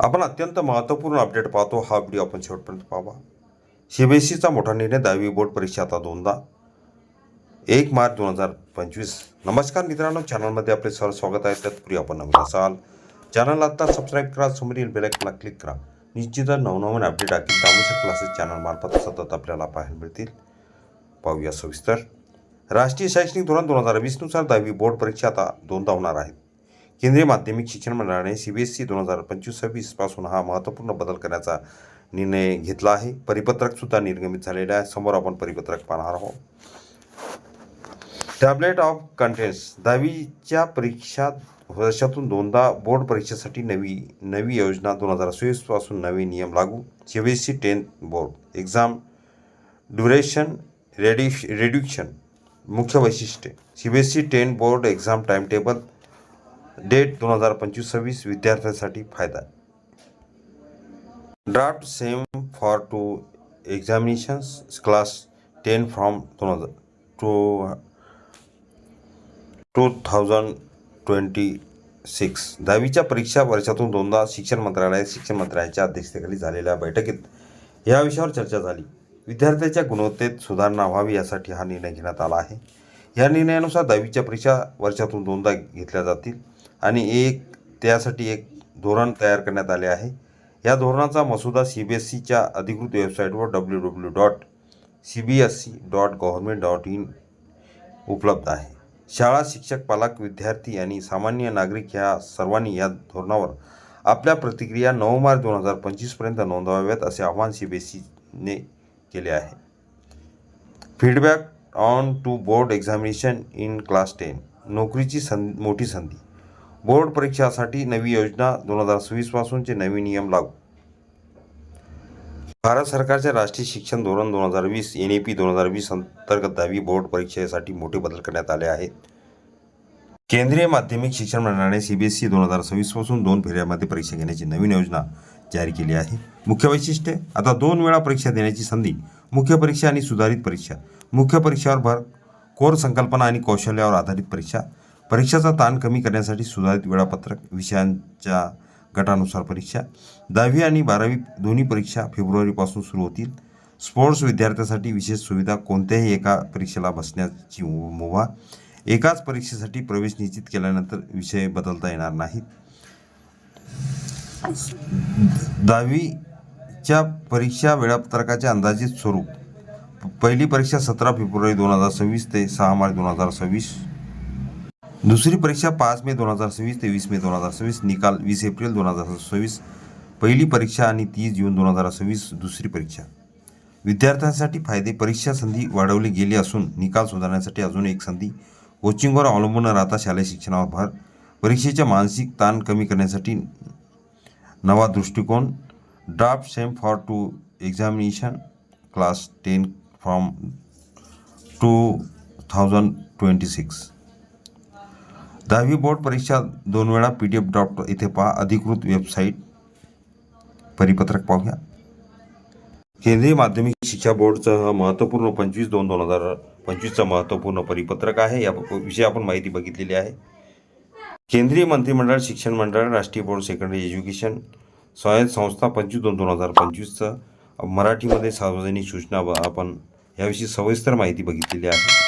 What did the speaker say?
आपण अत्यंत महत्त्वपूर्ण अपडेट पाहतो. हा व्हिडिओ आपण शेवटपर्यंत पाहावा. सीबीएसईचा मोठा निर्णय दहावी बोर्ड परीक्षा आता दोनदा. एक मार्च दोन हजार पंचवीस. नमस्कार मित्रांनो चॅनलमध्ये आपले सर स्वागत आहे. तत्पूर्वी आपण नवीन असाल. चॅनल आता सबस्क्राईब करा समोरील बेलायकला क्लिक करा. निश्चितच नवनवीन अपडेट अखिल दामोसर क्लासेस चॅनलमार्फत सतत आपल्याला पाहायला मिळतील. पाहूया सविस्तर. राष्ट्रीय शैक्षणिक धोरण दोन हजार वीसनुसार दहावी बोर्ड परीक्षा आता दोनदा होणार आहेत. केंद्रीय माध्यमिक शिक्षण मंडळाने सी बी एस ई दोन हजार पंचवीस सव्वीसपासून हा महत्त्वपूर्ण बदल करण्याचा निर्णय घेतला आहे. परिपत्रकसुद्धा निर्गमित झालेलं आहे. समोर आपण परिपत्रक पाहणार आहोत. टॅबलेट ऑफ कंटेंट्स दहावीच्या परीक्षा वर्षातून दोनदा बोर्ड परीक्षेसाठी नवी नवी योजना दोन हजार सव्वीसपासून नवे नियम लागू. C B S E tenth board. Exam duration reduce reduction मुख्य वैशिष्ट्ये. C B S E ten board exam time table date दोन हजार पंचवीस सव्वीस विद्यार्थ्यांसाठी फायदा. Draft same for two examinations class ten from दोन हजार two two thousand twenty six दहावीच्या परीक्षा वर्षातून दोनदा शिक्षण मंत्रालय शिक्षण मंत्र्यांच्या अध्यक्षतेखाली झालेल्या बैठकीत या विषयावर चर्चा झाली. विद्यार्थ्याच्या गुणवत्तेत सुधारणा व्हावी यासाठी हा निर्णय घेण्यात आला आहे. या निर्णयानुसार दहावीच्या परीक्षा वर्षातून दोनदा घेतल्या जातील. आणि एक त्यासाठी एक धोरण तयार करण्यात आले आहे. या धोरणाचा मसुदा सी बी एस सीच्या अधिकृत वेबसाईटवर W W dot C B S C dot government dot in उपलब्ध आहे. शाळा शिक्षक पालक विद्यार्थी आणि सामान्य नागरिक ह्या सर्वांनी या धोरणावर आपल्या प्रतिक्रिया नऊ मार्च दोन हजार पंचवीसपर्यंत नोंदवाव्यात असे आव्हान सी बी एस सीने केले आहे. Feedback on two board examination in class ten नोकरीची सं मोठी संधी. बोर्ड परीक्षासाठी नवी योजना दोन हजार सव्वीसपासूनचे नवीन नियम लागू. भारत सरकारच्या राष्ट्रीय शिक्षण धोरण दोन हजार वीस एन ए पी दोन हजार वीस अंतर्गत दहावी बोर्ड परीक्षेसाठी मोठे बदल करण्यात आले आहेत. केंद्रीय माध्यमिक शिक्षण मंडळाने सी बी एस ई दोन हजार सव्वीसपासून दोन फेऱ्यामध्ये परीक्षा घेण्याची नवीन योजना जारी केली आहे. मुख्य वैशिष्ट्ये आता दोन वेळा परीक्षा देण्याची संधी मुख्य परीक्षा आणि सुधारित परीक्षा. मुख्य परीक्षेवर भर कोर संकल्पना आणि कौशल्यावर आधारित परीक्षा. परीक्षाचा ताण कमी करण्यासाठी सुधारित वेळापत्रक विषयांच्या गटानुसार परीक्षा. दहावी आणि बारावी दोन्ही परीक्षा फेब्रुवारीपासून सुरू होतील. स्पोर्ट्स विद्यार्थ्यासाठी विशेष सुविधा कोणत्याही एका परीक्षेला बसण्याची मुभा. एकाच परीक्षेसाठी प्रवेश निश्चित केल्यानंतर विषय बदलता येणार नाहीत. दहावीच्या परीक्षा वेळापत्रकाचे अंदाजित स्वरूप. पहिली परीक्षा सतरा फेब्रुवारी दोन हजार सव्वीस ते सहा मार्च दोन हजार सव्वीस दुसरी परीक्षा पाच मे दोन हजार सव्वीस ते वीस मे दोन हजार सव्वीस निकाल वीस एप्रिल दोन हजार सव्वीस पहिली परीक्षा आणि तीस जून दोन हजार सव्वीस दुसरी परीक्षा. विद्यार्थ्यांसाठी फायदे परीक्षा संधी वाढवली गेली असून निकाल सुधारण्यासाठी अजून एक संधी कोचिंगवर अवलंबून न राहता शालेय शिक्षणावर. भर परीक्षेच्या मानसिक ताण कमी करण्यासाठी नवा दृष्टिकोन. Draft same for two examination class ten from two thousand twenty six. दहावी बोर्ड परीक्षा दोन वेळा पी डी एफ ड्रॉप इथे पहा. अधिकृत वेबसाईट. परिपत्रक पाहूया. केंद्रीय माध्यमिक शिक्षा बोर्डचं हा महत्त्वपूर्ण पंचवीस दोन दोन हजार पंचवीसचं महत्त्वपूर्ण परिपत्रक आहे. या विषयी आपण माहिती बघितलेली आहे. केंद्रीय मंत्रिमंडळ शिक्षण मंडळ राष्ट्रीय बोर्ड सेकंडरी एज्युकेशन स्वायत्त संस्था पंचवीस दोन दोन हजार पंचवीसचं. मराठीमध्ये सार्वजनिक सूचना आपण याविषयी सविस्तर माहिती बघितलेली आहे.